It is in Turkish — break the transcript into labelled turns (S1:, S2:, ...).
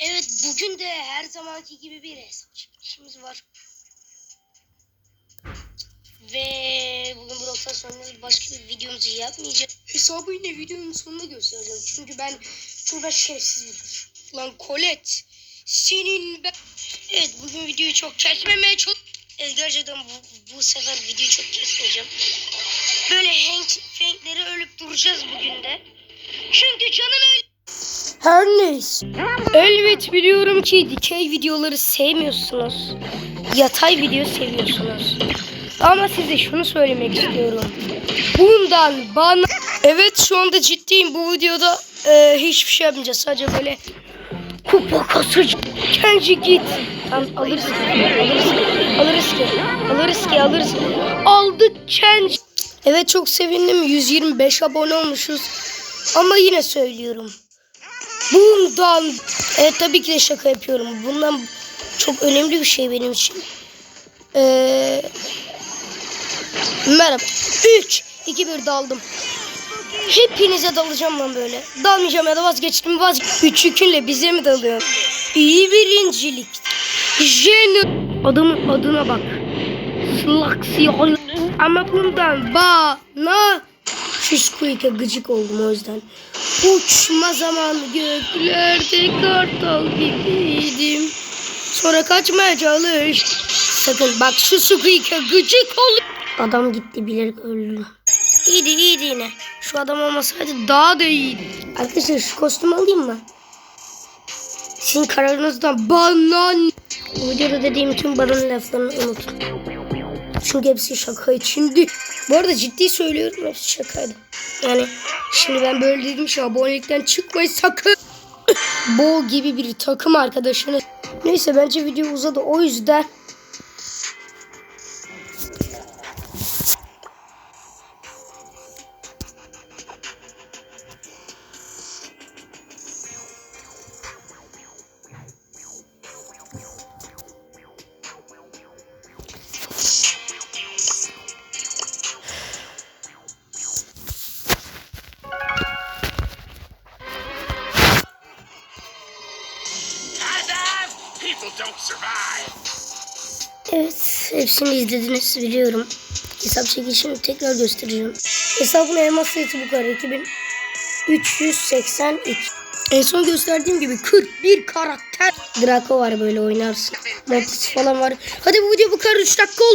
S1: Evet bugün de her zamanki gibi bir hesap çekişimiz var. Ve bugün Brawl sonra başka bir videomuzu yapmayacağız. Hesabı yine videonun sonunda göstereceğim. Çünkü ben şurada şerefsiz bir. Lan Colette senin ben... Evet bugün videoyu çok kesmemeye çok... Evet gerçekten bu, bu sefer videoyu çok kesmeyeceğim. Böyle Hank, Hank'leri ölüp duracağız bugün de. Çünkü canım öyle... Her neyse. Elbet biliyorum ki dikey videoları sevmiyorsunuz. Yatay video seviyorsunuz. Ama size şunu söylemek istiyorum. Bundan bana... Evet şu anda ciddiyim. Bu videoda e, hiçbir şey yapmayacağız. Sadece böyle kupa kasıcı. Kenci git. Tamam alırız ki. Alırız ki. Alırız ki. Alırız ki. Alırız ki. Aldık Kenci. Evet çok sevindim. 125 abone olmuşuz. Ama yine söylüyorum. Bundan evet tabii ki de şaka yapıyorum. Bundan çok önemli bir şey benim için. Ee, merhaba. 3 2 1 daldım. Hepinize dalacağım ben böyle. Dalmayacağım ya da vazgeçtim. Vaz Üç yükünle bize mi dalıyor? İyi birincilik. Jen adamın adına bak. Slaksiyon. Ama bundan bana squeak'e gıcık oldum o yüzden. Uçma zamanı göklerde kartal gibiydim. Sonra kaçmaya çalış. Sakın bak şu squeak'e gıcık ol. Adam gitti bilerek öldü. İyiydi iyiydi yine. Şu adam olmasaydı daha da iyiydi. Arkadaşlar şu kostümü alayım mı? Sizin kararınızdan bana... Bu videoda dediğim tüm baron laflarını unutun. Çünkü hepsi şaka içindi. Bu arada ciddi söylüyorum hepsi şakaydı. Yani şimdi ben böyle dedim şu abonelikten çıkmayın sakın. Bol gibi bir takım arkadaşınız. Neyse bence video uzadı o yüzden. Evet hepsini izlediniz biliyorum. Hesap çekişini tekrar göstereceğim. Hesabın elmas sayısı bu kadar 2382. En son gösterdiğim gibi 41 karakter. Draco var böyle oynarsın. Mortis falan var. Hadi bu video bu kadar 3 dakika oldu.